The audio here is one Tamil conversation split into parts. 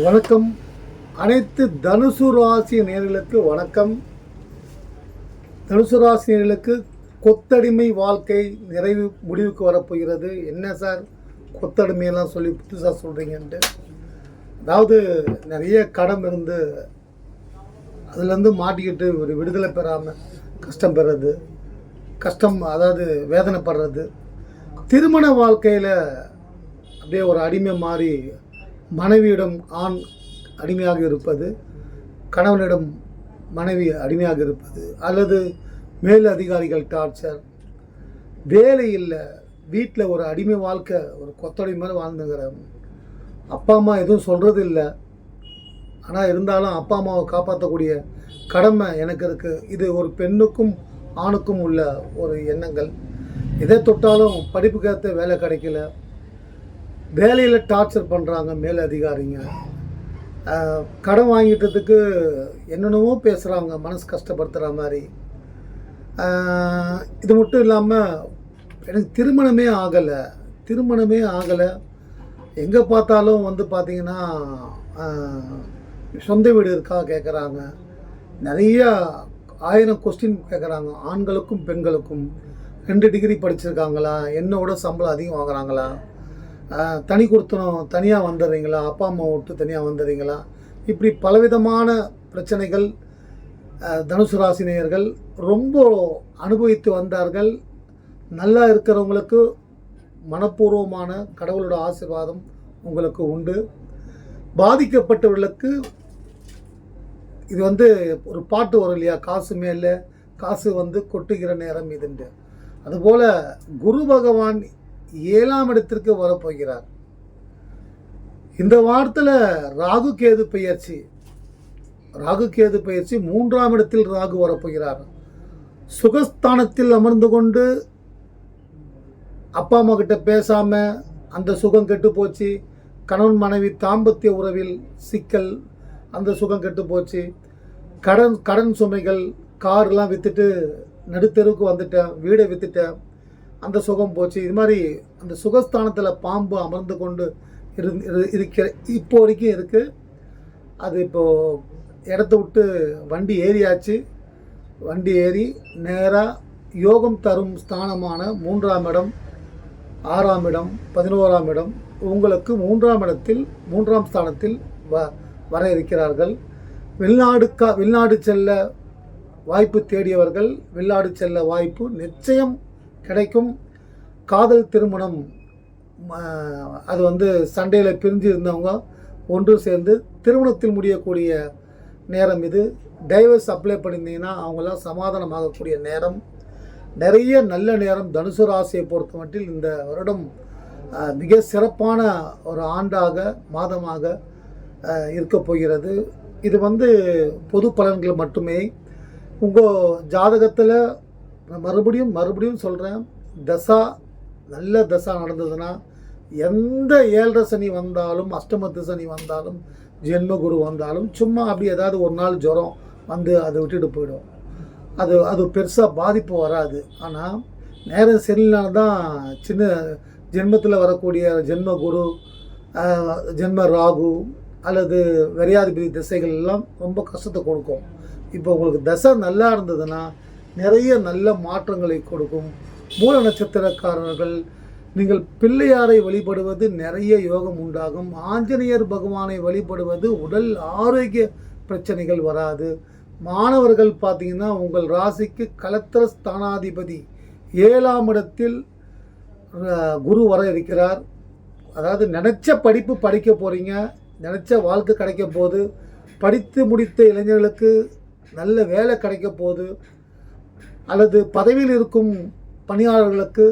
வணக்கம். அனைத்து தனுசு ராசி நேர்களுக்கு வணக்கம். தனுசு ராசி நேர்களுக்கு கொத்தடிமை வாழ்க்கை நிறைவு முடிவுக்கு வரப்போகிறது. என்ன சார்? கொத்தடிமையெல்லாம் சொல்லி புதுசாக சொல்கிறீங்கன்ட்டு அதாவது நிறைய கடன் இருந்து அதுலேருந்து மாட்டிக்கிட்டு ஒரு விடுதலை பெறாமல் கஷ்டம் பெறது கஷ்டம் அதாவது வேதனைப்படுறது. திருமண வாழ்க்கையில் அப்படியே ஒரு அடிமை மாறி மனைவியிடம் ஆண் அடிமையாக இருப்பது கணவனிடம் மனைவி அடிமையாக இருப்பது அல்லது மேல் அதிகாரிகள் டார்ச்சர் வேலை இல்லை வீட்டில் ஒரு அடிமை வாழ்க்கை ஒரு கொத்தடி மாதிரி வாழ்ந்துங்கிறேன் அப்பா அம்மா எதுவும் சொல்கிறது இல்லை. ஆனால் இருந்தாலும் அப்பா அம்மாவை காப்பாற்றக்கூடிய கடமை எனக்கு இருக்குது இது ஒரு பெண்ணுக்கும் ஆணுக்கும் உள்ள ஒரு எண்ணங்கள். எதை தொட்டாலும் படிப்புக்கேற்ற வேலை கிடைக்கல. வேலையில் டார்ச்சர் பண்ணுறாங்க மேல் அதிகாரிங்க. கடன் வாங்கிட்டதுக்கு என்னென்னவோ பேசுகிறாங்க மனசு கஷ்டப்படுத்துகிற மாதிரி. இது மட்டும் இல்லாமல் எனக்கு திருமணமே ஆகலை திருமணமே ஆகலை. எங்கே பார்த்தாலும் வந்து பார்த்திங்கன்னா சொந்த வீடு இருக்கா கேட்குறாங்க நிறைய ஆயிரம் கொஸ்டின் கேட்குறாங்க ஆண்களுக்கும் பெண்களுக்கும். ரெண்டு டிகிரி படிச்சிருக்காங்களா? என்னோட சம்பளம் அதிகம் வாங்குறாங்களா? தனி கொடுத்தனும் தனியாக வந்துடுறீங்களா? அப்பா அம்மா விட்டு தனியாக வந்துடுறீங்களா? இப்படி பலவிதமான பிரச்சனைகள் தனுசு ராசினியர்கள் ரொம்ப அனுபவித்து வந்தார்கள். நல்லா இருக்கிறவங்களுக்கு மனப்பூர்வமான கடவுளோட ஆசீர்வாதம் உங்களுக்கு உண்டு. பாதிக்கப்பட்டவர்களுக்கு இது வந்து ஒரு பாட்டு வரும் இல்லையா? காசு மேலே காசு வந்து கொட்டுகிற நேரம் இதுண்டு. அதுபோல் குரு பகவான் ஏழாம் இடத்திற்கு வரப்போகிறார். இந்த வாரத்தில் ராகு கேது பயிற்சி. ராகு கேது பயிற்சி மூன்றாம் இடத்தில் ராகு வரப்போகிறார். சுகஸ்தானத்தில் அமர்ந்து கொண்டு அப்பா அம்மா கிட்ட பேசாமல் அந்த சுகம் கெட்டு போச்சு. கணவன் மனைவி தாம்பத்திய உறவில் சிக்கல் அந்த சுகம் கெட்டு போச்சு. கடன் கடன் சுமைகள் கார்லாம் விற்றுட்டு நடுத்தெருவுக்கு வந்துட்டேன் வீடை விற்றுட்டேன் அந்த சுகம் போச்சு. இது மாதிரி அந்த சுகஸ்தானத்தில் பாம்பு அமர்ந்து கொண்டு இரு- இருக்கிற இப்போ வரைக்கும் இருக்குது அது இப்போது இடத்த விட்டு வண்டி ஏறியாச்சு. வண்டி ஏறி நேராக யோகம் தரும் ஸ்தானமான மூன்றாம் இடம் ஆறாம் இடம் பதினோராம் இடம் உங்களுக்கு மூன்றாம் இடத்தில் மூன்றாம் ஸ்தானத்தில் வ வர இருக்கிறார்கள். வெளிநாடு கா வெளிநாடு செல்ல வாய்ப்பு தேடியவர்கள் வெளிநாடு செல்ல வாய்ப்பு நிச்சயம் கிடைக்கும். காதல் திருமணம் அது வந்து சண்டையில் பிரிஞ்சு இருந்தவங்க ஒன்று சேர்ந்து திருமணத்தில் முடியக்கூடிய நேரம் இது. டைவர்ஸ் அப்ளை பண்ணியிருந்தீங்கன்னா அவங்களாம் சமாதானமாகக்கூடிய நேரம். நிறைய நல்ல நேரம் தனுசு ராசியை பொறுத்த மட்டில் இந்த வருடம் மிக சிறப்பான ஒரு ஆண்டாக மாதமாக இருக்க இருக்கப் போகிறது. இது வந்து பொது பலன்கள் மட்டுமே. உங்கள் ஜாதகத்தில் நான் மறுபடியும் மறுபடியும் சொல்கிறேன் தசா நல்ல தசா நடந்ததுன்னா எந்த ஏழரை சனி வந்தாலும் அஷ்டமத்து சனி வந்தாலும் ஜென்ம குரு வந்தாலும் சும்மா அப்படி ஏதாவது ஒரு நாள் ஜுரம் வந்து அதை விட்டுட்டு போயிடும். அது அது பெருசாக பாதிப்பு வராது. ஆனால் நேரம் சரியில்லைனா தான் சின்ன ஜென்மத்தில் வரக்கூடிய ஜென்ம குரு ஜென்ம ராகு அல்லது விரையாதிபதி திசைகள் எல்லாம் ரொம்ப கஷ்டத்தை கொடுக்கும். இப்போ உங்களுக்கு தசை நல்லா இருந்ததுன்னா நிறைய நல்ல மாற்றங்களை கொடுக்கும். மூல நட்சத்திரக்காரர்கள் நீங்கள் பிள்ளையாரை வழிபடுவது நிறைய யோகம் உண்டாகும். ஆஞ்சநேயர் பகவானை வழிபடுவது உடல் ஆரோக்கிய பிரச்சனைகள் வராது. மாணவர்கள் பார்த்தீங்கன்னா உங்கள் ராசிக்கு கலத்திர ஸ்தானாதிபதி. ஏழாம் இடத்தில் குரு வர இருக்கிறார். அதாவது நினச்ச படிப்பு படிக்க போகிறீங்க நினச்ச வாழ்க்கை கிடைக்க போகுது. படித்து முடித்த இளைஞர்களுக்கு நல்ல வேலை கிடைக்க போகுது. அல்லது பதவியில் இருக்கும் பணியாளர்களுக்கு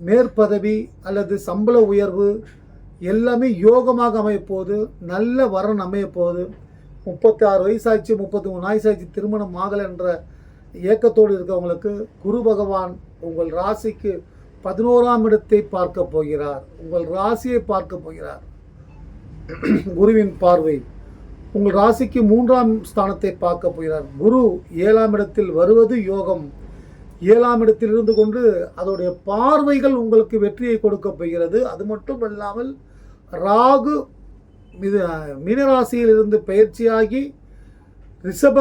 மேற்பதவி அல்லது சம்பள உயர்வு எல்லாமே யோகமாக அமையப்போது நல்ல வரன் அமையப்போகுது முப்பத்தி ஆறு வயசாச்சு முப்பத்தி மூணு வயசாச்சு திருமணம் ஆகலை என்ற ஏக்கத்தோடு இருக்கவங்களுக்கு குரு பகவான் உங்கள் ராசிக்கு பதினோராம் இடத்தை பார்க்க போகிறார். உங்கள் ராசியை பார்க்க போகிறார். குருவின் பார்வை. உங்கள் ராசிக்கு மூன்றாம் ஸ்தானத்தை பார்க்க போகிறார். குரு ஏழாம் இடத்தில் வருவது யோகம். ஏழாம் இடத்தில் இருந்து கொண்டு அதோடைய பார்வைகள் உங்களுக்கு வெற்றியை கொடுக்க போகிறது. அது மட்டும் இல்லாமல் ராகு இது மீனராசியிலிருந்து பயிற்சியாகி ரிஷப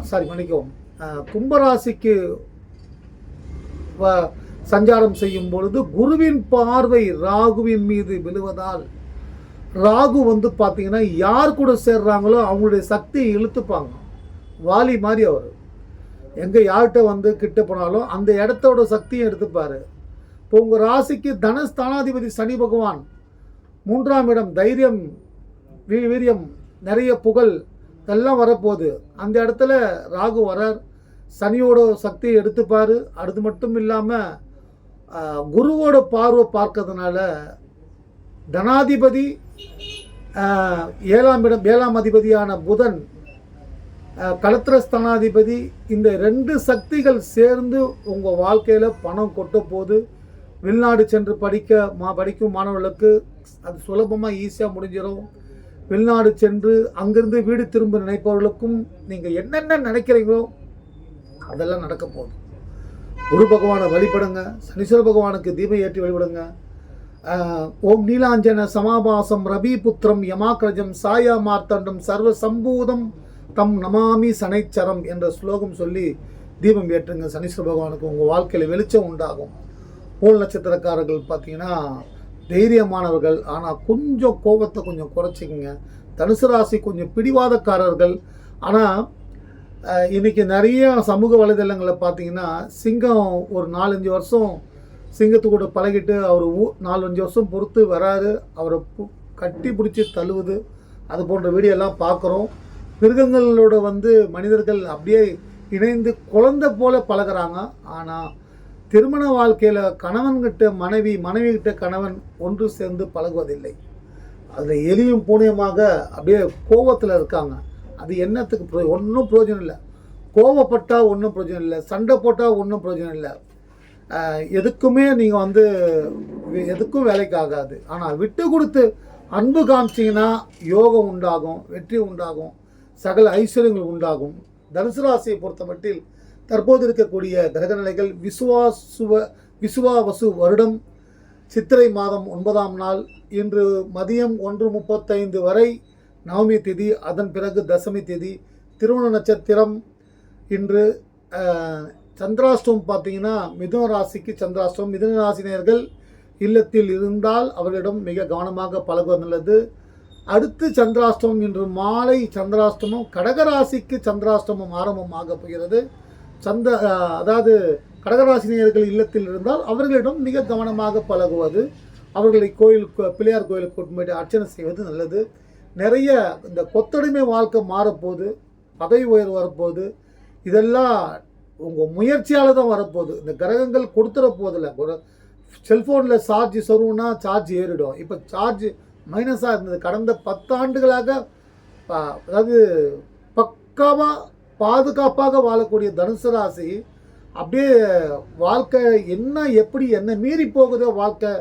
சாரி மன்னிக்கவும் கும்பராசிக்கு வ- சஞ்சாரம் செய்யும் பொழுது குருவின் பார்வை ராகுவின் மீது விழுவதால் ராகு வந்து பார்த்தீங்கன்னா யார் கூட சேர்றாங்களோ அவங்களுடைய சக்தியை இழுத்துப்பாங்க. வாலி மாதிரி அவர். எங்கே யார்கிட்ட வந்து கிட்ட போனாலும் அந்த இடத்தோட சக்தியை எடுத்துப்பார். இப்போ உங்கள் ராசிக்கு தனஸ்தானாதிபதி சனி பகவான். மூன்றாம் இடம் தைரியம் வீ வீரியம் நிறைய புகழ் இதெல்லாம் வரப்போகுது. அந்த இடத்துல ராகு வரார். சனியோட சக்தியை எடுத்துப்பார். அது மட்டும் இல்லாமல் குருவோட பார்வை பார்க்கறதுனால தனாதிபதி ஏழாம் இடம் ஏழாம் அதிபதியான புதன் ஆஹ், களத்திரஸ்தானாதிபதி இந்த ரெண்டு சக்திகள் சேர்ந்து உங்கள் வாழ்க்கையில் பணம் கொட்ட போது வெளிநாடு சென்று படிக்க மா படிக்கும் மாணவர்களுக்கு அது சுலபமாக ஈஸியாக முடிஞ்சிடும் வெளிநாடு சென்று அங்கிருந்து வீடு திரும்ப நினைப்பவர்களுக்கும் நீங்கள் என்னென்ன நினைக்கிறீங்களோ அதெல்லாம் நடக்க போகுது. குரு பகவானை வழிபடுங்க சனீஸ்வர பகவானுக்கு தீபம் ஏற்றி வழிபடுங்க. ஓம் நீலாஞ்சன சமாபாசம் ரவி புத்திரம் சாயா மார்த்தண்டம் சர்வ சம்பூதம் தம் நமாமி சனைச்சரம் என்ற ஸ்லோகம் சொல்லி தீபம் ஏற்றுங்க. சனீஸ்வர பகவானுக்கு உங்கள் வாழ்க்கையில் வெளிச்சம் உண்டாகும். மூல் நட்சத்திரக்காரர்கள் பார்த்தீங்கன்னா தைரியமானவர்கள். ஆனால் கொஞ்சம் கோபத்தை கொஞ்சம் குறைச்சிக்கங்க. தனுசு ராசி கொஞ்சம் பிடிவாதக்காரர்கள். ஆனால் இன்றைக்கி நிறைய சமூக வலைதளங்களில் பார்த்தீங்கன்னா சிங்கம் ஒரு நாலஞ்சு வருஷம் சிங்கத்து கூட பழகிட்டு அவர் ஊ நாலஞ்சு வருஷம் பொறுத்து வராரு. அவரை கட்டி பிடிச்சி தழுவுது அது போன்ற வீடியோ எல்லாம் பார்க்குறோம் மிருகங்களோட வந்து மனிதர்கள் அப்படியே இணைந்து குழந்தை போல பழகுறாங்க. ஆனால் திருமண வாழ்க்கையில் கணவன்கிட்ட மனைவி மனைவி கிட்ட கணவன் ஒன்று சேர்ந்து பழகுவதில்லை. அதில் எலியும் பூனையுமாக அப்படியே கோபத்தில் இருக்காங்க. அது என்னத்துக்கு ஒன்றும் பிரயோஜனம் இல்லை. கோவப்பட்டால் ஒன்றும் பிரயோஜனம் இல்லை. சண்டை போட்டால் ஒன்றும் பிரயோஜனம் இல்லை. எதுக்குமே நீங்கள் வந்து எதுக்கும் வேலைக்கு ஆகாது. ஆனால் விட்டு கொடுத்து அன்பு காமிச்சிங்கன்னா யோகம் உண்டாகும் வெற்றி உண்டாகும் சகல ஐஸ்வர்யங்கள் உண்டாகும். தனுசு ராசியை பொறுத்தமட்டில் தற்போது இருக்கக்கூடிய கிரகநிலைகள் விசுவாசுவ விசுவாவசு வருடம் சித்திரை மாதம் ஒன்பதாம் நாள் இன்று மதியம் ஒன்று முப்பத்தைந்து வரை நவமி திதி அதன் பிறகு தசமி திதி திருவண நட்சத்திரம் இன்று சந்திராஷ்டமம் பார்த்தீங்கன்னா மிதுன ராசிக்கு சந்திராஷ்டமம். மிதுன ராசினியர்கள் இல்லத்தில் இருந்தால் அவர்களிடம் மிக கவனமாக பழகுவது நல்லது. அடுத்து சந்திராஷ்டமம் இன்று மாலை சந்திராஷ்டமம். கடகராசிக்கு சந்திராஷ்டமம் ஆரம்பமாக போகிறது. சந்த அதாவது கடகராசினியர்கள் இல்லத்தில் இருந்தால் அவர்களிடம் மிக கவனமாக பழகுவது. அவர்களை கோயிலுக்கு பிள்ளையார் கோயிலுக்கு கூட்டு போயிட்டு அர்ச்சனை செய்வது நல்லது. நிறைய இந்த கொத்தடிமை வாழ்க்கை மாறப்போகுது. பதவி உயர்வு வரப்போகுது. இதெல்லாம் உங்கள் முயற்சியால் தான் வரப்போகுது. இந்த கிரகங்கள் கொடுத்துட போதில் ஒரு செல்ஃபோனில் சார்ஜ் சொருவுனா சார்ஜ் ஏறிடும். இப்போ சார்ஜ் மைனஸாக இருந்தது. கடந்த பத்தாண்டுகளாக அதாவது பக்காவாக பாதுகாப்பாக வாழக்கூடிய தனுசு ராசி அப்படியே வாழ்க்கை என்ன எப்படி என்ன மீறி போகுதோ வாழ்க்கை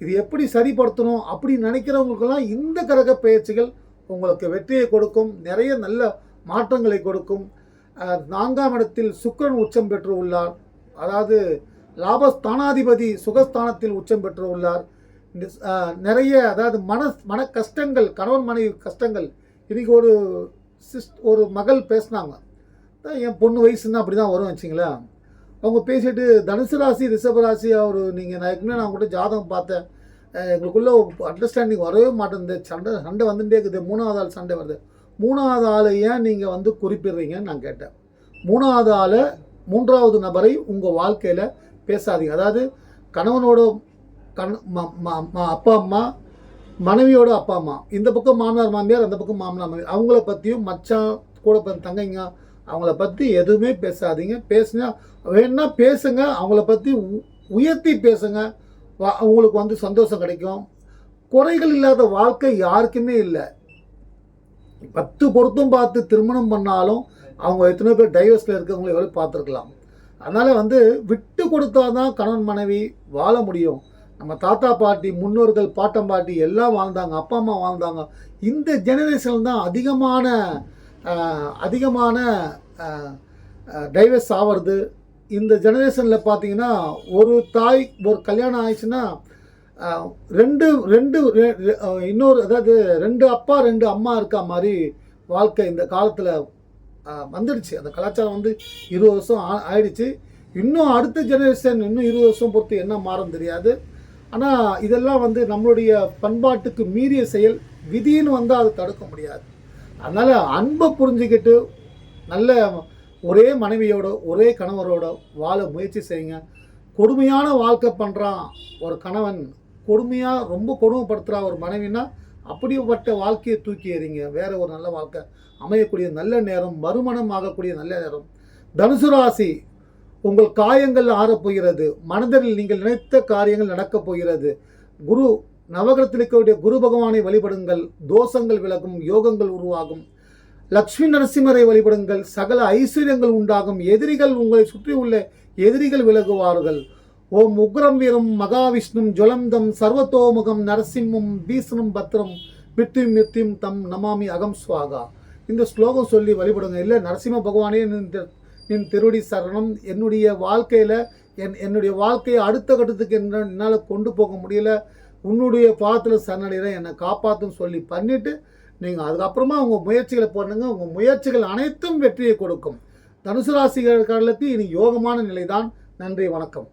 இது எப்படி சரிப்படுத்தணும் அப்படி நினைக்கிறவங்களுக்கெல்லாம் இந்த கிரக பயிற்சிகள் உங்களுக்கு வெற்றியை கொடுக்கும். நிறைய நல்ல மாற்றங்களை கொடுக்கும். நான்காம் இடத்தில் சுக்கரன் உச்சம் பெற்று உள்ளார் அதாவது லாபஸ்தானாதிபதி சுகஸ்தானத்தில் உச்சம் பெற்று உள்ளார் நிறைய அதாவது மன மன கஷ்டங்கள் கணவன் மனைவி கஷ்டங்கள். இன்றைக்கி ஒரு சிஸ் ஒரு மகள் பேசினாங்க. என் பொண்ணு வயசுன்னா அப்படி தான் வரும் வச்சிங்களேன். அவங்க பேசிட்டு தனுசு ராசி ரிஷப ராசி அவர் நீங்கள் நான் ஏற்கனவே நான் கூட ஜாதகம் பார்த்தேன். எங்களுக்குள்ளே அண்டர்ஸ்டாண்டிங் வரவே மாட்டேங்குது. சண்டை சண்டை வந்துட்டே இருக்குது. மூணாவது ஆள் சண்டை வருது. மூணாவது ஆளை ஏன் நீங்கள் வந்து குறிப்பிடுறீங்கன்னு நான் கேட்டேன். மூணாவது ஆளை மூன்றாவது நபரை உங்கள் வாழ்க்கையில் பேசாதீங்க. அதாவது கணவனோட கண் ம- அப்பா அம்மா மனைவியோட அப்பா அம்மா இந்த பக்கம் மாமனார் மாமியார் அந்த பக்கம் மாமனார் மாமியார் அவங்கள பற்றியும் மச்சான் கூட பிறந்த தங்கைங்க அவங்கள பற்றி எதுவுமே பேசாதீங்க. பேசுங்க வேணா பேசுங்க அவங்கள பற்றி உ- உயர்த்தி பேசுங்க. வா- உங்களுக்கு வந்து சந்தோஷம் கிடைக்கும். குறைகள் இல்லாத வாழ்க்கை யாருக்குமே இல்லை. பத்து பொருத்தம் பார்த்து திருமணம் பண்ணாலும் அவங்க எத்தனை பேர் டைவர்ஸில் இருக்கவங்களை எவ்வளோ பார்த்துருக்கலாம். அதனால் வந்து விட்டு கொடுத்தா தான் கணவன் மனைவி வாழ முடியும். நம்ம தாத்தா பாட்டி முன்னோர்கள் பாட்டம் பாட்டி எல்லாம் வாழ்ந்தாங்க அப்பா அம்மா வாழ்ந்தாங்க. இந்த ஜெனரேஷன் தான் அதிகமான அதிகமான டைவர்ஸ் ஆகிறது இந்த ஜெனரேஷனில் பார்த்தீங்கன்னா ஒரு தாய் ஒரு கல்யாணம் ஆயிடுச்சுன்னா ரெண்டு ரெண்டு இன்னொரு அதாவது ரெண்டு அப்பா ரெண்டு அம்மா இருக்கா மாதிரி வாழ்க்கை இந்த காலத்தில் வந்துடுச்சு. அந்த கலாச்சாரம் வந்து இருபது வருஷம் ஆ- ஆயிடுச்சு. இன்னும் அடுத்த ஜெனரேஷன் இன்னும் இருபது வருஷம் பொறுத்து என்ன மாறும் தெரியாது. ஆனால் இதெல்லாம் வந்து நம்மளுடைய பண்பாட்டுக்கு மீறிய செயல். விதின்னு வந்தால் அது தடுக்க முடியாது. அதனால் அன்பை புரிஞ்சுக்கிட்டு நல்ல ஒரே மனைவியோட ஒரே கணவரோட வாழ முயற்சி செய்யுங்க. கொடுமையான வாழ்க்கை பண்ணுறான் ஒரு கணவன் கொடுமையாக ரொம்ப கொடுமைப்படுத்துகிறா ஒரு மனைவினா அப்படிப்பட்ட வாழ்க்கையை தூக்கி எறிங்க. வேற ஒரு நல்ல வாழ்க்கை. அமையக்கூடிய நல்ல நேரம் மறுமணம் ஆகக்கூடிய நல்ல நேரம். தனுசு ராசி உங்கள் காயங்கள் ஆறப்போகிறது. மனதில் நீங்கள் நினைத்த காரியங்கள் நடக்கப் போகிறது. குரு நவகிரத்தில் இருக்கக்கூடிய குரு பகவானை வழிபடுங்கள். தோஷங்கள் விலகும் யோகங்கள் உருவாகும். லக்ஷ்மி நரசிம்மரை வழிபடுங்கள். சகல ஐஸ்வர்யங்கள் உண்டாகும். எதிரிகள் உங்களை சுற்றி உள்ள எதிரிகள் விலகுவார்கள். ஓம் உக்ரம் வீரம் மகாவிஷ்ணும் ஜுவலந்தம் சர்வத்தோமுகம் நரசிம்மம் பீசனும் பத்ரம் மிருத்யும் மிருத்யும் தம் நமாமி அகம் ஸ்வாகா இந்த ஸ்லோகம் சொல்லி வழிபடுங்க. இல்லை நரசிம்ம பகவானே நின் தி- திருவடி சரணம். என்னுடைய வாழ்க்கையில் என் என்னுடைய வாழ்க்கையை அடுத்த கட்டத்துக்கு என்ன என்னால் கொண்டு போக முடியல. உன்னுடைய பாதத்தில் சரணடைகிறேன். என்னை காப்பாற்றுன்னு சொல்லி பண்ணிவிட்டு நீங்கள் அதுக்கப்புறமா உங்கள் முயற்சிகளை பண்ணுங்க. உங்கள் முயற்சிகள் அனைத்தும் வெற்றியை கொடுக்கும். தனுசு ராசிகளுக்கு இனி யோகமான நிலைதான். நன்றி வணக்கம்.